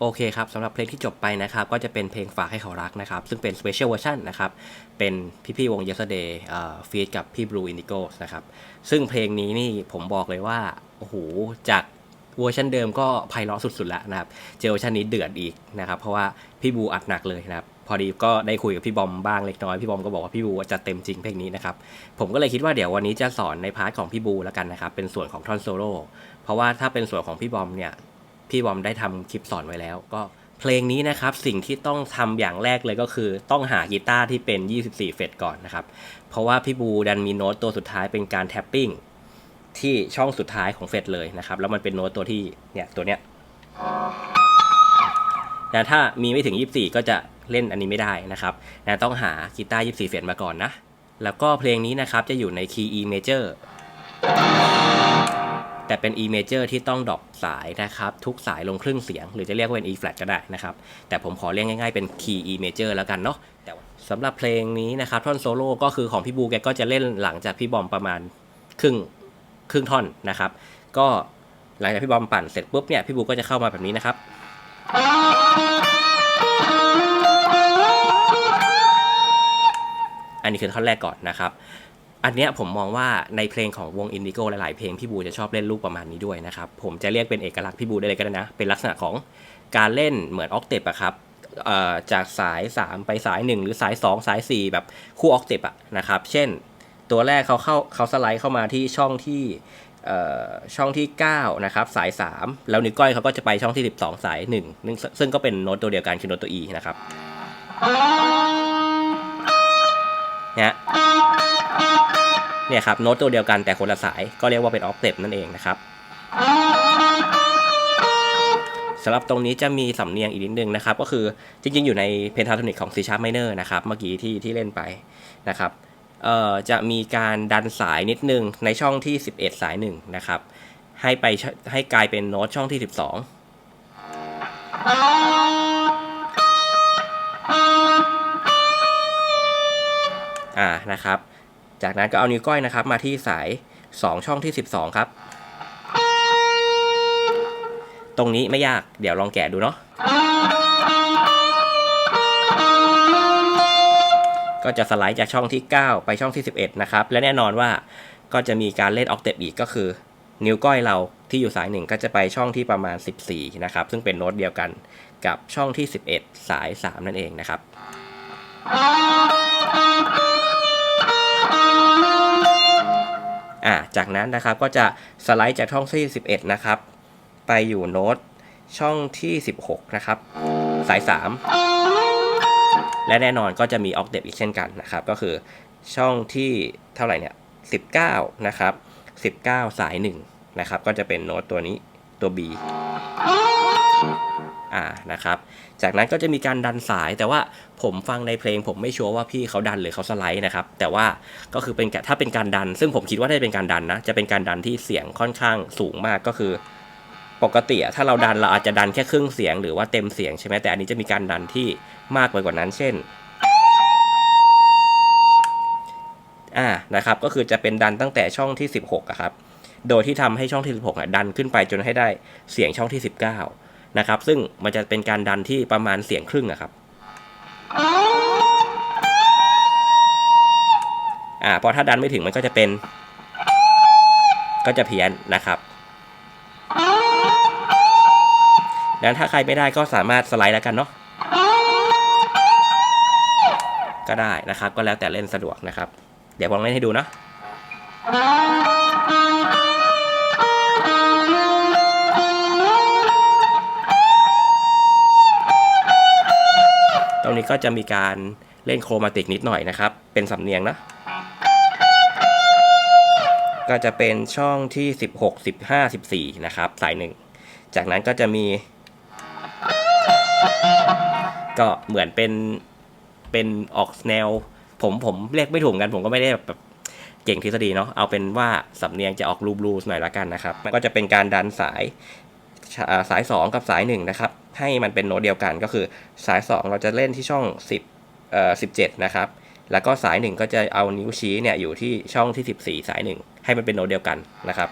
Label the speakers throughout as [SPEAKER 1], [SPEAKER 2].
[SPEAKER 1] โอเคครับสำหรับเพลงที่จบไปนะครับ ก็จะเป็นเพลงฝากให้เขารักนะครับ ซึ่งเป็น Special Version นนะครับ เป็นพี่ๆวง Yesterday เอ่อฟีดกับพี่ Blue Indigo นะครับ ซึ่งเพลงนี้นี่ผมบอกเลยว่าโอ้โหจากเวอร์ชันเดิมก็ไพเราะสุดๆแล้วนะครับ เจอเวอร์ชันนี้เดือดอีกนะครับ เพราะว่าพี่บูอัดหนักเลยนะครับ พอดีก็ได้คุยกับพี่บอมบ้างเล็กน้อย พี่บอมก็บอกว่าพี่บูจะเต็มจริงเพลงนี้นะครับ ผมก็เลยคิดว่าเดี๋ยววันนี้จะสอนในพาร์ทของพี่บูแล้วกันนะครับ เป็นส่วนของท่อนโซโล่ เพราะว่าถ้าเป็นส่วนของพี่บอมเนี่ย พี่บอมได้ทำคลิปสอนไว้แล้ว ก็เพลงนี้นะครับสิ่งที่ต้องทำอย่างแรกเลยก็คือ ต้องหากีตาร์ที่เป็น 24 เฟรตก่อนนะครับ เพราะว่าพี่บูดันมีโน้ตตัวสุดท้ายเป็นการแท็ปปิ้งที่ช่องสุดท้ายของเฟรตเลยนะครับ แล้วมันเป็นโน้ตตัวที่เนี่ยตัวเนี้ยแต่ถ้ามีไม่ถึง 24 ก็จะเล่นอันนี้ไม่ได้นะครับนะต้องหากีตาร์ 24 เฟรตมาก่อนนะ แล้วก็เพลงนี้นะครับจะอยู่ในคีย์ E major แต่เป็น E major ที่ต้องดรอปสายนะครับ ทุกสายลงครึ่งเสียง หรือจะเรียกว่าเป็น E flat ก็ได้นะครับ แต่ผมขอเรียกง่ายๆ เป็น key E major แล้วกันเนาะแต่สำหรับเพลงนี้นะครับ ท่อนโซโล่ก็คือของพี่บูแกก็จะเล่นหลังจากพี่บอมประมาณครึ่งครึ่งท่อนนะครับ ก็หลังจากพี่บอมปั่นเสร็จปุ๊บเนี่ยพี่บูก็จะเข้ามาแบบนี้นะครับอันนี้คือท่อนแรกก่อนนะครับ อันเนี้ยผมมองว่าในเพลงของวงอินดิโก้หลาย ๆ เพลงพี่บูจะชอบเล่นลูกประมาณนี้ด้วยนะครับ ผมจะเรียกเป็นเอกลักษณ์พี่บูได้เลยก็ได้นะ เป็นลักษณะของการเล่นเหมือนออกเตปอะครับจากสาย 3 ไปสาย 1 หรือสาย 2 สาย 4 แบบคู่ออกเตปอะนะครับ เช่น ตัวแรกเขาเข้าเขาสไลด์เข้ามาที่ช่องที่ช่องที่ 9 นะครับ สาย 3 แล้วนิ้วก้อยเขาก็จะไปช่องที่ 12 สาย 1 ซึ่งซึ่งก็เป็นโน้ตตัวเดียวกันคือโน้ตตัว E นะครับเนี่ย เนี่ยครับโน้ตตัวเดียวกันแต่คนละสายก็เรียกว่าเป็นออฟเ t ปนั่นเองนะครับสำหรับตรงนี้จะมีสำเนียงอีกนิดนึงนะครับ ก็คือจริงๆ อยู่ในเพนทาโทนิกของ C sharp minor นะครับ เมื่อกี้ที่ที่เล่นไปนะครับเอ่อจะมีการดันสายนิดนึงในช่องที่ 11 สาย1นะครับ ให้ไปให้กลายเป็นโน้ตช่องที่ 12 อ่านะครับ จากนั้นก็เอานิ้วก้อยนะครับ มาที่สาย 2 ช่องที่ 12 ครับ ตรงนี้ไม่ยากเดี๋ยวลองแกะดูเนาะก็จะสไลด์จากช่องที่ 9 ไปช่องที่ 11 นะครับ และแน่นอนว่าก็จะมีการเล่นออกเตปอีกก็คือ นิ้วก้อยเราที่อยู่สายหนึ่งก็จะไปช่องที่ประมาณ 14 นะครับ ซึ่งเป็นโน้ตเดียวกันกับช่องที่ 11 สาย 3 นั่นเองนะครับ อ่าจากนั้นนะครับก็จะสไลด์จากช่องที่ 11 นะครับ ไปอยู่โน้ตช่องที่ 16 นะครับ สาย 3 และแน่นอนก็จะมีออกเดบอีกเช่นกันนะครับ ก็คือช่องที่เท่าไหร่เนี่ย 19 นะครับ 19 สาย 1 นะครับ ก็จะเป็นโน้ตตัวนี้ตัว B อ่านะครับ จากนั้นก็จะมีการดันสาย แต่ว่าผมฟังในเพลง ผมไม่ชัวร์ว่าพี่เขาดันหรือเขาสไลด์นะครับ แต่ว่าก็คือเป็นถ้าเป็นการดัน ซึ่งผมคิดว่าได้เป็นการดันนะ จะเป็นการดันที่เสียงค่อนข้างสูงมากก็คือ ปกติถ้าเราดันเราอาจจะดันแค่ครึ่งเสียงหรือว่าเต็มเสียงใช่ไหมแต่อันนี้จะมีการดันที่มากไปกว่านั้น เช่นอ่านะครับก็คือจะเป็นดันตั้งแต่ช่องที่ 16อะครับโดยที่ทำให้ช่องที่ 16อะดันขึ้นไปจนให้ได้เสียงช่องที่ 19 นะครับ ซึ่งมันจะเป็นการดันที่ประมาณเสียงครึ่งอะครับอ่าพอถ้าดันไม่ถึงมันก็จะเป็น ก็จะเพี้ยนนะครับดังนั้นถ้าใครไม่ได้ก็สามารถสไลด์แล้วกันเนาะก็ได้นะครับ ก็แล้วแต่เล่นสะดวกนะครับ เดี๋ยวผมเล่นให้ดูเนาะ นี้ก็จะมีการเล่นโครมาติกนิดหน่อยนะครับ เป็นสำเนียงนะ ก็จะเป็นช่องที่ 16 15 14 นะครับ สายหนึ่ง จากนั้นก็จะมี ก็เหมือนเป็น เป็นออกแนว ผมผมเรียกไม่ถูกกัน ผมก็ไม่ได้แบบเก่งทฤษฎีเนาะ เอาเป็นว่าสำเนียงจะออกรูบลูสหน่อยละกันนะครับ มันก็จะเป็นการดันสายสาย 2 กับสาย1นะครับ ให้มันเป็นโน้ตเดียวกันก็คือสาย 2 เราจะเล่นที่ช่อง 10เอ่อ17 นะครับ แล้วก็สาย 1 ก็จะเอานิ้วชี้เนี่ยอยู่ที่ช่องที่ 14 สาย 1 ให้มันเป็นโน้ตเดียวกันนะครับ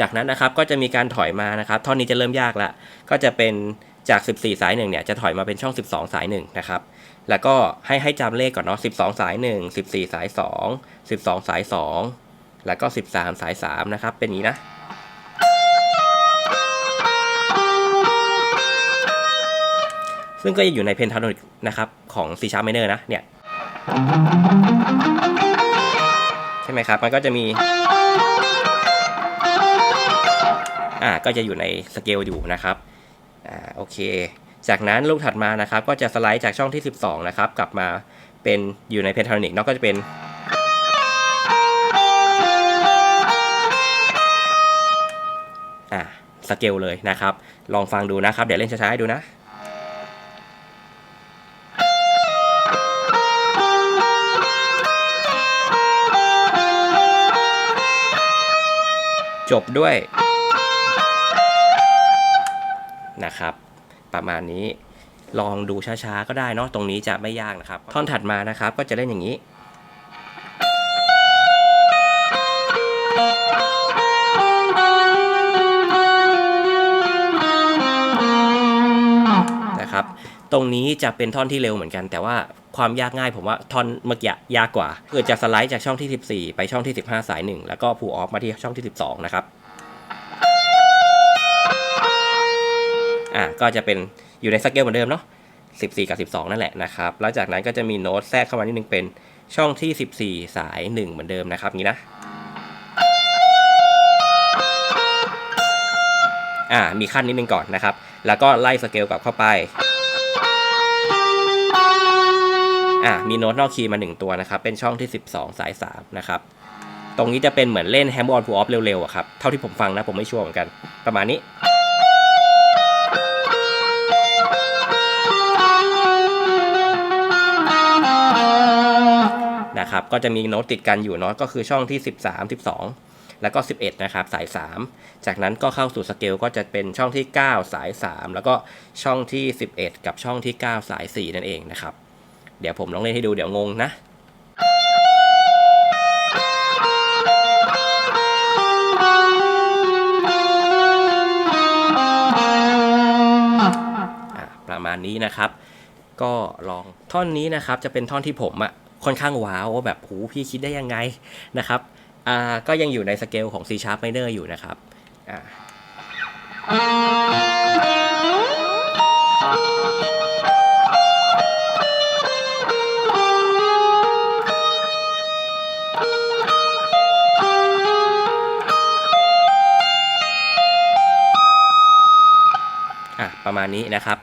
[SPEAKER 1] จากนั้นนะครับก็จะมีการถอยมานะครับท่อนนี้จะเริ่มยากละก็จะเป็นจาก 14 สาย1เนี่ยจะถอยมาเป็นช่อง 12 สาย1นะครับแล้วก็ให้ให้จำเลขก่อนเนาะ12 สาย 1 14 สาย 2 12 สาย 2 แล้วก็ 13 สาย 3 นะครับ เป็นอย่างนี้นะ ซึ่งก็จะอยู่ในเพนทาโทนิกนะครับของ C sharp minor นะเนี่ยใช่ไหมครับ มันก็จะมี อ่า ก็จะอยู่ในสเกลอยู่นะครับ อ่า โอเค จากนั้นลูกถัดมานะครับ ก็จะสไลด์จากช่องที่ 12 นะครับ กลับมาเป็นอยู่ในเพนทาโทนิกเนาะก็จะเป็น อ่า สเกลเลยนะครับ ลองฟังดูนะครับ เดี๋ยวเล่นช้าๆให้ดูนะ จบด้วยนะครับ ประมาณนี้ลองดูช้าๆก็ได้เนาะตรงนี้จะไม่ยากนะครับ ท่อนถัดมานะครับก็จะเล่นอย่างนี้นะครับ ตรงนี้จะเป็นท่อนที่เร็วเหมือนกันแต่ว่า ความยากง่ายผมว่าท่อนเมื่อกี้ยากกว่าเกิดจะสไลด์จากช่องที่ 14 ไปช่องที่ 15 สาย 1 แล้วก็พูออฟมาที่ช่องที่ 12 นะครับอะก็จะเป็นอยู่ในสเกลเหมือนเดิมเนาะ14 กับ 12 นั่นแหละนะครับแล้วจากนั้นก็จะมีโน้ตแทรกเข้ามานิดนึงเป็นช่องที่ 14 สาย 1 เหมือนเดิมนะครับนี้นะอ่ามีขั้นนิดนึงก่อนนะครับ แล้วก็ไล่สเกลกลับเข้าไป อ่ามีโน้ตนอกคีย์มา 1 ตัวนะครับ เป็นช่องที่ 12 สาย 3 นะครับ ตรงนี้จะเป็นเหมือนเล่นแฮมบอลพูออฟเร็วๆอะครับ เท่าที่ผมฟังนะ ผมไม่ชัวร์เหมือนกัน ประมาณนี้ นะครับ ก็จะมีโน้ตติดกันอยู่เนาะก็คือช่องที่ 13 12แล้วก็ 11 นะครับ สาย 3 จากนั้นก็เข้าสู่สเกลก็จะเป็นช่องที่ 9 สาย 3 แล้วก็ช่องที่ 11 กับช่องที่ 9 สาย 4 นั่นเองนะครับ เดี๋ยวผมลองเล่นให้ดูเดี๋ยวงงนะประมาณนี้นะครับ ก็ลองท่อนนี้นะครับจะเป็นท่อนที่ผมอะค่อนข้างว้าวว่าแบบหูพี่คิดได้ยังไงนะครับอ่าก็ยังอยู่ในสเกลของ C sharp minor อยู่นะครับอ่า อะประมาณนี้นะครับ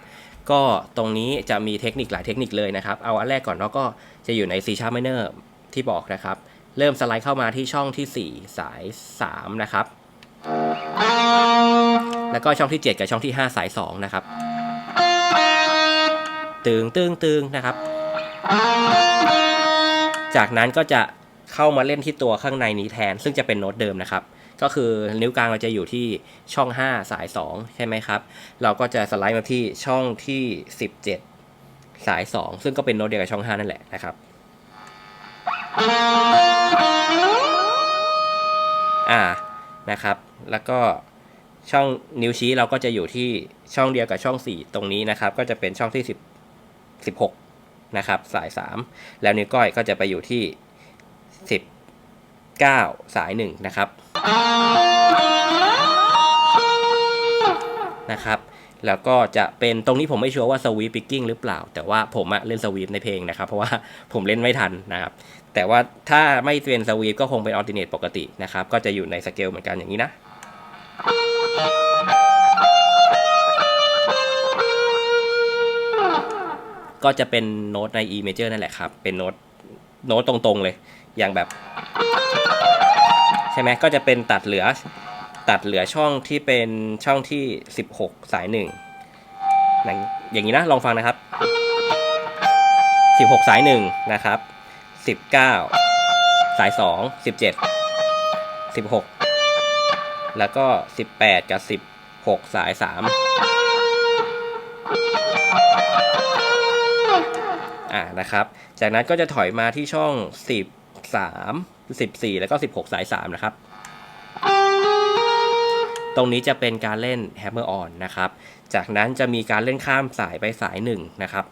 [SPEAKER 1] ก็ตรงนี้จะมีเทคนิคหลายเทคนิคเลยนะครับ เอาอันแรกก่อนเนาะก็จะอยู่ใน C sharp minor ที่บอกนะครับ เริ่มสไลด์เข้ามาที่ช่องที่ 4 สาย 3 นะครับ แล้วก็ช่องที่ 7 กับช่องที่ 5 สาย 2 นะครับ ตึงตึงตึงนะครับ จากนั้นก็จะเข้ามาเล่นที่ตัวข้างในนี้แทน ซึ่งจะเป็นโน้ตเดิมนะครับ ก็คือนิ้วกลางเราจะอยู่ที่ช่อง 5 สาย 2 ใช่ไหมครับ เราก็จะสไลด์มาที่ช่องที่ 17 สาย 2 ซึ่งก็เป็นโน้ตเดียวกับช่อง 5 นั่นแหละนะครับอ่านะครับ แล้วก็ช่องนิ้วชี้เราก็จะอยู่ที่ช่องเดียวกับช่อง 4 ตรงนี้นะครับ ก็จะเป็นช่องที่ 10 16 นะครับ สาย 3 แล้วนิ้วก้อยก็จะไปอยู่ที่19สาย 1 นะครับ นะครับ แล้วก็จะเป็นตรงนี้ผมไม่ชัวร์ว่าสวีปปิกกิ้งหรือเปล่า แต่ว่าผมอะเล่นสวีปในเพลงนะครับ เพราะว่าผมเล่นไม่ทันนะครับ แต่ว่าถ้าไม่เป็นสวีปก็คงเป็นออ t ติเนตปกตินะครับ ก็จะอยู่ในสเกลเหมือนกันอย่างนี้นะก็จะเป็นโน้ตใน E major นั่นแหละครับ เป็นโน้ตโน้ตตรงๆเลย อย่างแบบ ใช่ไหมก็จะเป็นตัดเหลือตัดเหลือช่องที่เป็นช่องที่ 16 สายหนึ่งอย่างนี้นะลองฟังนะครับ 16 สายหนึ่งนะครับ 19 สาย 2 17 16 แล้วก็ 18 กับ 16 สาย 3 อ่านะครับ จากนั้นก็จะถอยมาที่ช่อง 10 13 14 แล้วก็ 16 สาย 3 นะครับ ตรงนี้จะเป็นการเล่น hammer on นะครับ จากนั้นจะมีการเล่นข้ามสายไปสาย 1 นะครับ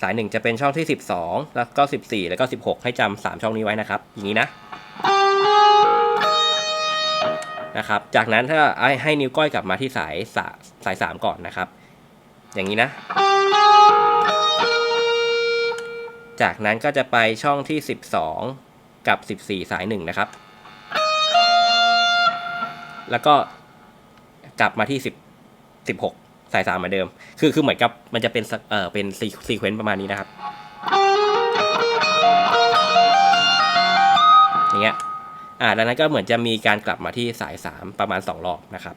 [SPEAKER 1] สาย 1 จะเป็นช่องที่ 12 แล้วก็ 14 แล้วก็ 16 ให้จำ3 ช่องนี้ไว้นะครับ อย่างนี้นะนะครับ จากนั้นถ้าให้นิ้วก้อยกลับมาที่สายสาสาย3 ก่อนนะครับ อย่างนี้นะ จากนั้นก็จะไปช่องที่ 12 กับ 14 สาย 1 นะครับ แล้วก็กลับมาที่ 10 16 สาย 3 เหมือนเดิม คือคือเหมือนกับมันจะเป็นเอ่อเป็นซีซีเควนต์ประมาณนี้นะครับ อย่างเงี้ย อ่าดังนั้นก็เหมือนจะมีการกลับมาที่สาย 3 ประมาณ 2 รอบนะครับ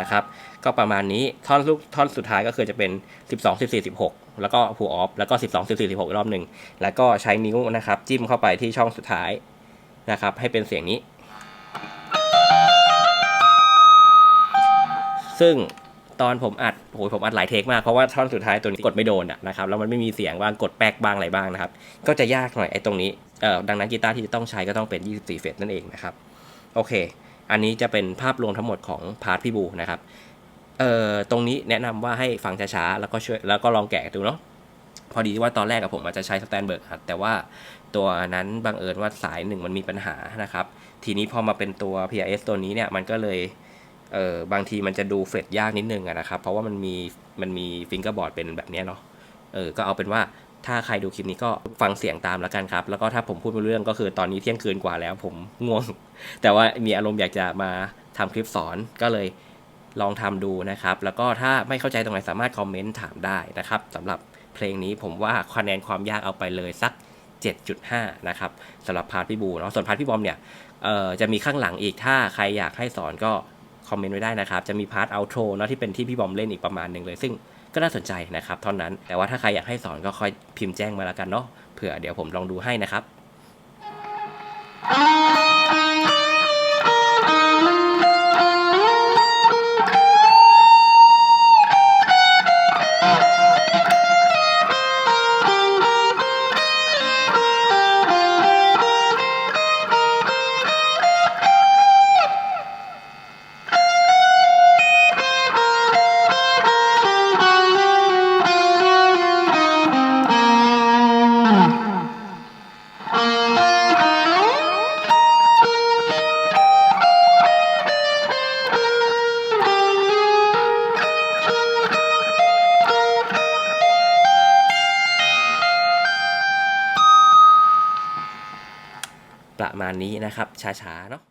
[SPEAKER 1] นะครับ ก็ประมาณนี้ท่อนลูกท่อนสุดท้ายก็คือจะเป็น 12 14 16 แล้วก็ pull off แล้วก็ 12 14 16 อีกรอบหนึ่งแล้วก็ใช้นิ้วนะครับ จิ้มเข้าไปที่ช่องสุดท้ายนะครับ ให้เป็นเสียงนี้ ซึ่งตอนผมอัดโอ้ยผมอัดหลายเทคมาก เพราะว่าท่อนสุดท้ายตัวนี้กดไม่โดนนะครับแล้วมันไม่มีเสียงบ้างกดแป๊กบ้างอะไรบ้างนะครับ ก็จะยากหน่อยไอ้ตรงนี้เอ่อดังนั้นกีตาร์ที่จะต้องใช้ก็ต้องเป็น 24 เฟสนั่นเองนะครับ โอเค อันนี้จะเป็นภาพรวมทั้งหมดของพาร์ทพี่บูนะครับเอ่อตรงนี้แนะนำว่าให้ฟังช้าๆแล้วก็ช่วยแล้วก็ลองแกะดูเนาะพอดีว่าตอนแรกกับผมอาจจะใช้สแตนเบิร์กอัดแต่ว่าตัวนั้นบังเอิญว่าสายหนึ่งมันมีปัญหานะครับ ทีนี้พอมาเป็นตัว PRS ตัวนี้เนี่ยมันก็เลยเออบางทีมันจะดูเฟรดยากนิดนึงนะครับ เพราะว่ามันมีมันมีฟิงเกอร์บอร์ดเป็นแบบนี้เนาะเออก็เอาเป็นว่า ถ้าใครดูคลิปนี้ก็ฟังเสียงตามแล้วกันครับ แล้วก็ถ้าผมพูดไม่รู้เรื่องก็คือตอนนี้เที่ยงคืนกว่าแล้วผมง่วง แต่ว่ามีอารมณ์อยากจะมาทำคลิปสอนก็เลยลองทำดูนะครับ แล้วก็ถ้าไม่เข้าใจตรงไหนสามารถคอมเมนต์ถามได้นะครับสำหรับเพลงนี้ผมว่าคะแนนความยากเอาไปเลยสัก 7.5 นะครับสำหรับพาร์ทพี่บูเนาะส่วนพาร์ทพี่บอมเนี่ยจะมีข้างหลังอีกถ้าใครอยากให้สอนก็คอมเมนต์ไว้ได้นะครับ จะมีพาร์ทเอาโทรเนาะที่เป็นที่พี่บอมเล่นอีกประมาณหนึ่งเลย ซึ่ง ก็น่าสนใจนะครับเท่านั้นแต่ว่าถ้าใครอยากให้สอนก็ค่อยพิมพ์แจ้งมาแล้วกันเนาะเผื่อเดี๋ยวผมลองดูให้นะครับ นะครับช้าๆเนาะ